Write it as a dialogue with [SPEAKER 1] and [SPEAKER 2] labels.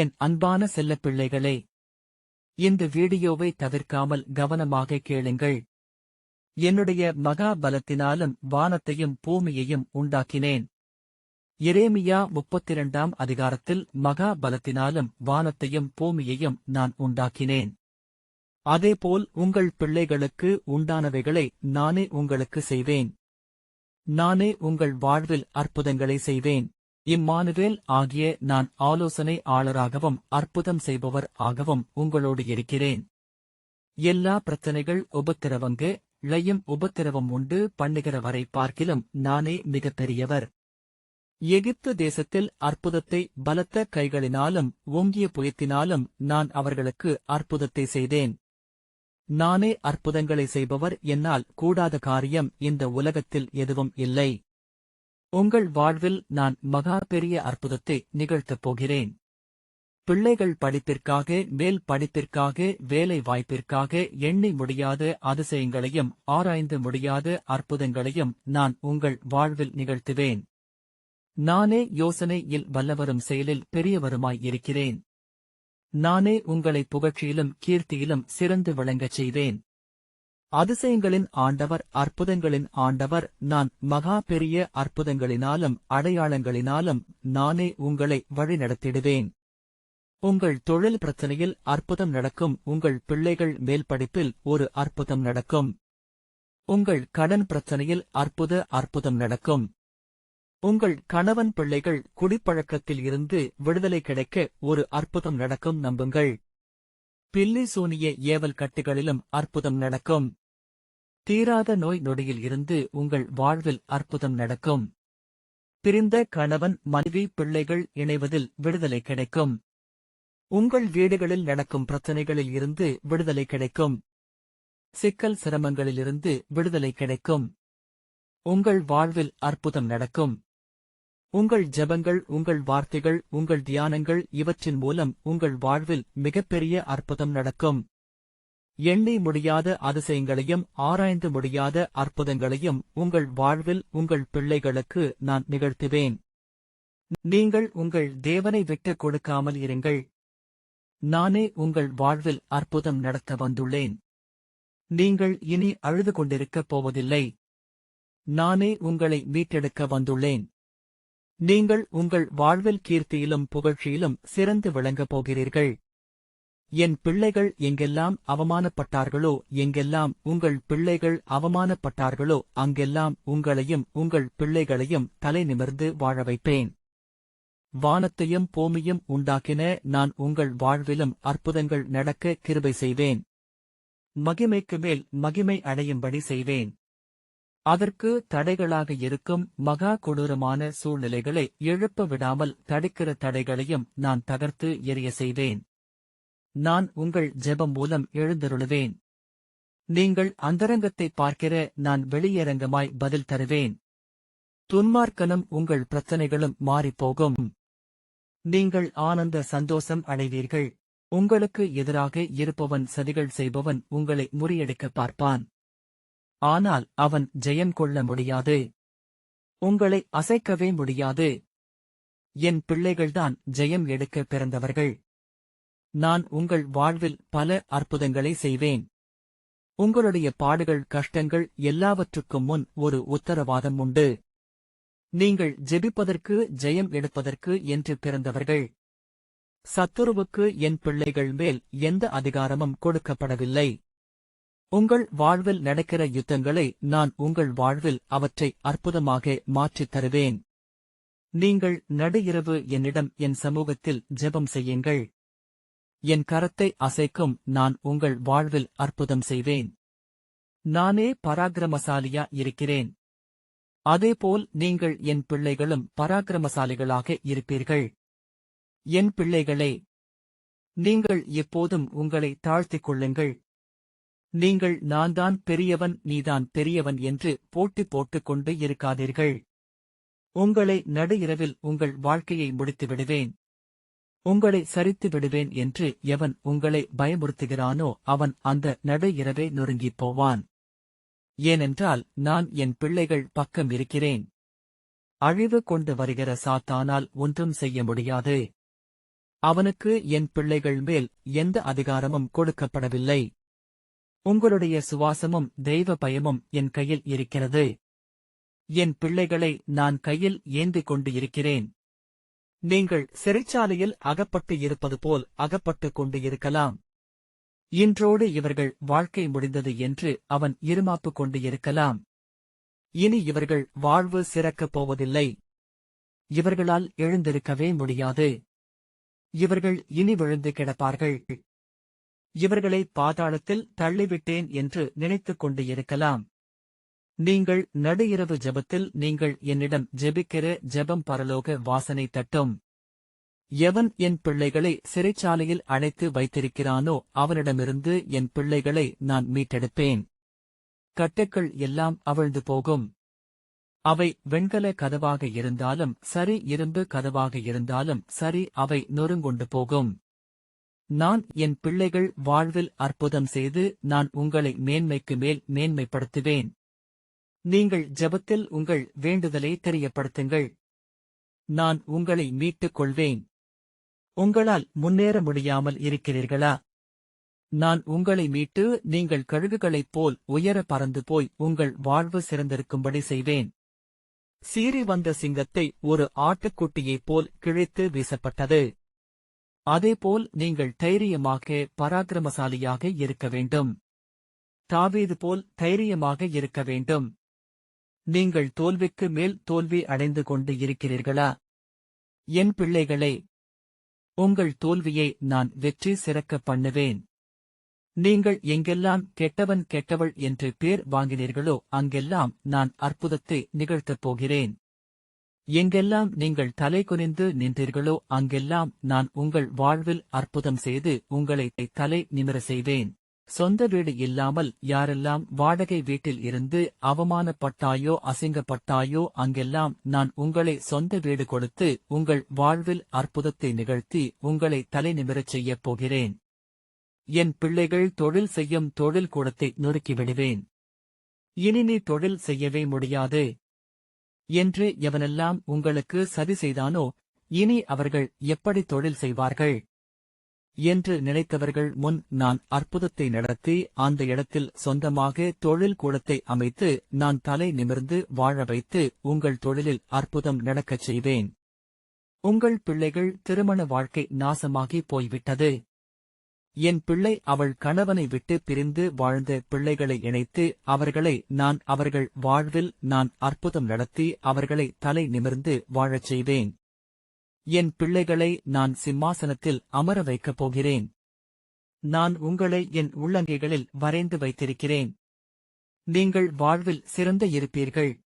[SPEAKER 1] என் அன்பான செல்லப்பிள்ளைகளே இந்த வீடியோவை தவிர்க்காமல் கவனமாக கேளுங்கள். என்னுடைய மகா பலத்தினாலும் வானத்தையும் பூமியையும் உண்டாக்கினேன். எரேமியா முப்பத்திரண்டாம் அதிகாரத்தில் மகா பலத்தினாலும் வானத்தையும் பூமியையும் நான் உண்டாக்கினேன். அதேபோல் உங்கள் பிள்ளைகளுக்கு உண்டானவைகளை நானே உங்களுக்கு செய்வேன். நானே உங்கள் வாழ்வில் அற்புதங்களை செய்வேன். இம்மானுவேல் ஆகிய நான் ஆலோசனை ஆளராகவும் அற்புதம் செய்பவர் ஆகவும் உங்களோடு இருக்கிறேன். எல்லா பிரச்சனைகள் உபத்திரவங்க இளையும் உபத்திரவம் உண்டு பண்ணுகிற வரை பார்க்கிலும் நானே மிகப் பெரியவர் எகிப்து தேசத்தில் அற்புதத்தை பலத்த கைகளினாலும் ஓங்கிய புயத்தினாலும் நான் அவர்களுக்கு அற்புதத்தை செய்தேன். நானே அற்புதங்களை செய்பவர் என்னால் கூடாத காரியம் இந்த உலகத்தில் எதுவும் இல்லை. உங்கள் வாழ்வில் நான் மகா பெரிய அற்புதத்தை நிகழ்த்தப் போகிறேன். பிள்ளைகள் படிப்பிற்காக மேல் படிப்பிற்காக வேலை வாய்ப்பிற்காக எண்ணி முடியாத அதிசயங்களையும் ஆராய்ந்து முடியாத அற்புதங்களையும் நான் உங்கள் வாழ்வில் நிகழ்த்துவேன். நானே யோசனையில் வல்லவரும் செயலில் பெரியவருமாய் இருக்கிறேன். நானே உங்களை புகழ்ச்சியிலும் கீர்த்தியிலும் சிறந்து விளங்கச் செய்வேன். அதிசயங்களின் ஆண்டவர் அற்புதங்களின் ஆண்டவர் நான் மகா பெரிய அற்புதங்களினாலும் அடையாளங்களினாலும் நானே உங்களை வழிநடத்திடுவேன். உங்கள் தொழில் பிரச்சனையில் அற்புதம் நடக்கும் உங்கள் பிள்ளைகள் மேல் படிப்பில் ஒரு அற்புதம் நடக்கும். உங்கள் கடன் பிரச்சனையில் அற்புத அற்புதம் நடக்கும். உங்கள் கணவன் பிள்ளைகள் குடிப்பழக்கத்தில் இருந்து விடுதலை கிடைக்க ஒரு அற்புதம் நடக்கும் நம்புங்கள். பில்லி சூனிய ஏவல் கட்டுகளிலும் அற்புதம் நடக்கும். தீராத நோய் நொடியில் இருந்து உங்கள் வாழ்வில் அற்புதம் நடக்கும். பிரிந்த கணவன் மனைவி பிள்ளைகள் இணைவதில் விடுதலை கிடைக்கும். உங்கள் வீடுகளில் நடக்கும் பிரச்சனைகளில் இருந்து விடுதலை கிடைக்கும். சிக்கல் சிரமங்களிலிருந்து விடுதலை கிடைக்கும். உங்கள் வாழ்வில் அற்புதம் நடக்கும். உங்கள் ஜெபங்கள் உங்கள் வார்த்தைகள் உங்கள் தியானங்கள் இவற்றின் மூலம் உங்கள் வாழ்வில் மிகப்பெரிய அற்புதம் நடக்கும். எண்ணி முடியாத அதிசயங்களையும் ஆராய்ந்து முடியாத அற்புதங்களையும் உங்கள் வாழ்வில் உங்கள் பிள்ளைகளுக்கு நான் நிகழ்த்துவேன். நீங்கள் உங்கள் தேவனை விட்டுக் கொடுக்காமல் இருங்கள். நானே உங்கள் வாழ்வில் அற்புதம் நடத்த வந்துள்ளேன். நீங்கள் இனி அழுது கொண்டிருக்கப் போவதில்லை. நானே உங்களை மீட்டெடுக்க வந்துள்ளேன். நீங்கள் உங்கள் வாழ்வில் கீர்த்தியிலும் புகழ்ச்சியிலும் சிறந்து விளங்கப் போகிறீர்கள். என் பிள்ளைகள் எங்கெல்லாம் அவமானப்பட்டார்களோ எங்கெல்லாம் உங்கள் பிள்ளைகள் அவமானப்பட்டார்களோ அங்கெல்லாம் உங்களையும் உங்கள் பிள்ளைகளையும் தலை நிமிர்ந்து வாழ வைப்பேன். வானத்தையும் பூமியும் உண்டாக்கின நான் உங்கள் வாழ்விலும் அற்புதங்கள் நடக்க கிருபை செய்வேன். மகிமைக்கு மேல் மகிமை அடையும்படி செய்வேன். அதற்கு தடைகளாக இருக்கும் மகா கொடூரமான சூழ்நிலைகளை எழுப்ப விடாமல் தடுக்கிற தடைகளையும் நான் தகர்த்து எரிய செய்வேன். நான் உங்கள் ஜெபம் மூலம் எழுந்தருளுவேன். நீங்கள் அந்தரங்கத்தை பார்க்கிற நான் வெளியரங்கமாய் பதில் தருவேன். துன்மார்க்கனும் உங்கள் பிரச்சனைகளும் மாறிப்போகும். நீங்கள் ஆனந்த சந்தோஷம் அடைவீர்கள். உங்களுக்கு எதிராக இருப்பவன் சதிகள் செய்பவன் உங்களை முறியடிக்க பார்ப்பான். ஆனால் அவன் ஜெயம் கொள்ள முடியாது. உங்களை அசைக்கவே முடியாது. என் பிள்ளைகள்தான் ஜெயம் எடுக்க பிறந்தவர்கள். நான் உங்கள் வாழ்வில் பல அற்புதங்களை செய்வேன். உங்களுடைய பாடுகள் கஷ்டங்கள் எல்லாவற்றுக்கும் முன் ஒரு உத்தரவாதம் உண்டு. நீங்கள் ஜெபிப்பதற்கு ஜெயம் எடுப்பதற்கு என்று பிறந்தவர்கள். சத்துருவுக்கு என் பிள்ளைகள் மேல் எந்த அதிகாரமும் கொடுக்கப்படவில்லை. உங்கள் வாழ்வில் நடக்கிற யுத்தங்களை நான் உங்கள் வாழ்வில் அவற்றை அற்புதமாக மாற்றித் தருவேன். நீங்கள் நடு இரவு என்னிடம் என் சமூகத்தில் ஜெபம் செய்யுங்கள். என் கரத்தை அசைக்கும் நான் உங்கள் வாழ்வில் அற்புதம் செய்வேன். நானே பராக்கிரமசாலியா இருக்கிறேன். அதேபோல் நீங்கள் என் பிள்ளைகளும் பராக்கிரமசாலிகளாக இருப்பீர்கள். என் பிள்ளைகளே நீங்கள் எப்போதும் உங்களை தாழ்த்திக் கொள்ளுங்கள். நீங்கள் நான்தான் பெரியவன் நீதான் பெரியவன் என்று போட்டி போட்டுக் கொண்டு இருக்காதீர்கள். உங்களை நடு இரவில் உங்கள் வாழ்க்கையை முடித்து விடுவேன் உங்களை சரித்து விடுவேன் என்று எவன் உங்களை பயமுறுத்துகிறானோ அவன் அந்த நடு இரவே நொறுங்கிப் போவான். ஏனென்றால் நான் என் பிள்ளைகள் பக்கம் இருக்கிறேன். அழிவு கொண்டு வருகிற சாத்தானால் ஒன்றும் செய்ய முடியாது. அவனுக்கு என் பிள்ளைகள் மேல் எந்த அதிகாரமும் கொடுக்கப்படவில்லை. உங்களுடைய சுவாசமும் தெய்வ பயமும் என் கையில் இருக்கிறது. என் பிள்ளைகளை நான் கையில் ஏந்திக் கொண்டு இருக்கிறேன். நீங்கள் சிறைச்சாலையில் அகப்பட்டு இருப்பது போல் அகப்பட்டுக் கொண்டு இருக்கலாம் இன்றோடு இவர்கள் வாழ்க்கை முடிந்தது என்று அவன் இருமாப்பு கொண்டு இருக்கலாம் இனி இவர்கள் வாழ்வு சிறக்கப் போவதில்லை. இவர்களால் எழுந்திருக்கவே முடியாது. இவர்கள் இனி விழுந்து கிடப்பார்கள். இவர்களை பாதாளத்தில் தள்ளிவிட்டேன் என்று நினைத்துக் கொண்டு இருக்கலாம் நீங்கள் நடு இரவு ஜெபத்தில் நீங்கள் என்னிடம் ஜெபிக்கிற ஜெபம் பரலோக வாசனை தட்டும். எவன் என் பிள்ளைகளை சிறைச்சாலையில் அழைத்து வைத்திருக்கிறானோ அவனிடமிருந்து என் பிள்ளைகளை நான் மீட்டெடுப்பேன். கட்டுக்கள் எல்லாம் அவிழ்ந்து போகும். அவை வெண்கல கதவாக இருந்தாலும் சரி இரும்பு கதவாக இருந்தாலும் சரி அவை நொறுங்கொண்டு போகும். நான் என் பிள்ளைகள் வாழ்வில் அற்புதம் செய்து நான் உங்களை மேன்மைக்கு மேல் மேன்மைப்படுத்துவேன். நீங்கள் ஜெபத்தில் உங்கள் வேண்டுதலை தெரியப்படுத்துங்கள். நான் உங்களை மீட்டுக் கொள்வேன் உங்களால் முன்னேற முடியாமல் இருக்கிறீர்களா? நான் உங்களை மீட்டு நீங்கள் கழுகுகளைப் போல் உயர பறந்து போய் உங்கள் வாழ்வு சிறந்திருக்கும்படி செய்வேன். சீறி வந்த சிங்கத்தை ஒரு ஆட்டுக்குட்டியைப் போல் கிழித்து வீசப்பட்டது. அதேபோல் நீங்கள் தைரியமாக பராக்கிரமசாலியாக இருக்க வேண்டும். தாவீது போல் தைரியமாக இருக்க வேண்டும். நீங்கள் தோல்விக்கு மேல் தோல்வி அடைந்து கொண்டு இருக்கிறீர்களா? என் பிள்ளைகளே உங்கள் தோல்வியை நான் வெற்றி சிறக்க பண்ணுவேன். நீங்கள் எங்கெல்லாம் கெட்டவன் கெட்டவள் என்று பேர் வாங்கினீர்களோ அங்கெல்லாம் நான் அற்புதத்தை நிகழ்த்தப் போகிறேன். எங்கெல்லாம் நீங்கள் தலை குனிந்து நின்றீர்களோ அங்கெல்லாம் நான் உங்கள் வாழ்வில் அற்புதம் செய்து உங்களை தலை நிமிர செய்வேன். சொந்த வீடு இல்லாமல் யாரெல்லாம் வாடகை வீட்டில் இருந்து அவமானப்பட்டாயோ அசிங்கப்பட்டாயோ அங்கெல்லாம் நான் உங்களை சொந்த வீடு கொடுத்து உங்கள் வாழ்வில் அற்புதத்தை நிகழ்த்தி உங்களை தலை நிமிரச் செய்யப் போகிறேன். என் பிள்ளைகள் தொழில் செய்யும் தொழில் கூடத்தை நொறுக்கிவிடுவேன் இனி நீ தொழில் செய்யவே முடியாது. என்று எவனெல்லாம் உங்களுக்கு சதி செய்தானோ இனி அவர்கள் எப்படி தொழில் செய்வார்கள்? என்று நினைத்தவர்கள் முன் நான் அற்புதத்தை நடத்தி அந்த இடத்தில் சொந்தமாக தொழில் கூடத்தை அமைத்து நான் தலை நிமிர்ந்து வாழ வைத்து உங்கள் தொழிலில் அற்புதம் நடக்கச் செய்வேன். உங்கள் பிள்ளைகள் திருமண வாழ்க்கை நாசமாகி போய்விட்டது. என் பிள்ளை அவள் கணவனை விட்டு பிரிந்து வாழ்ந்த பிள்ளைகளை இணைத்து அவர்களை நான் அவர்கள் வாழ்வில் நான் அற்புதம் நடத்தி அவர்களை தலை நிமிர்ந்து வாழச் செய்வேன். என் பிள்ளைகளை நான் சிம்மாசனத்தில் அமர வைக்கப் போகிறேன். நான் உங்களை என் உள்ளங்கைகளில் வரைந்து வைத்திருக்கிறேன். நீங்கள் வாழ்வில் சிறந்த இருப்பீர்கள்.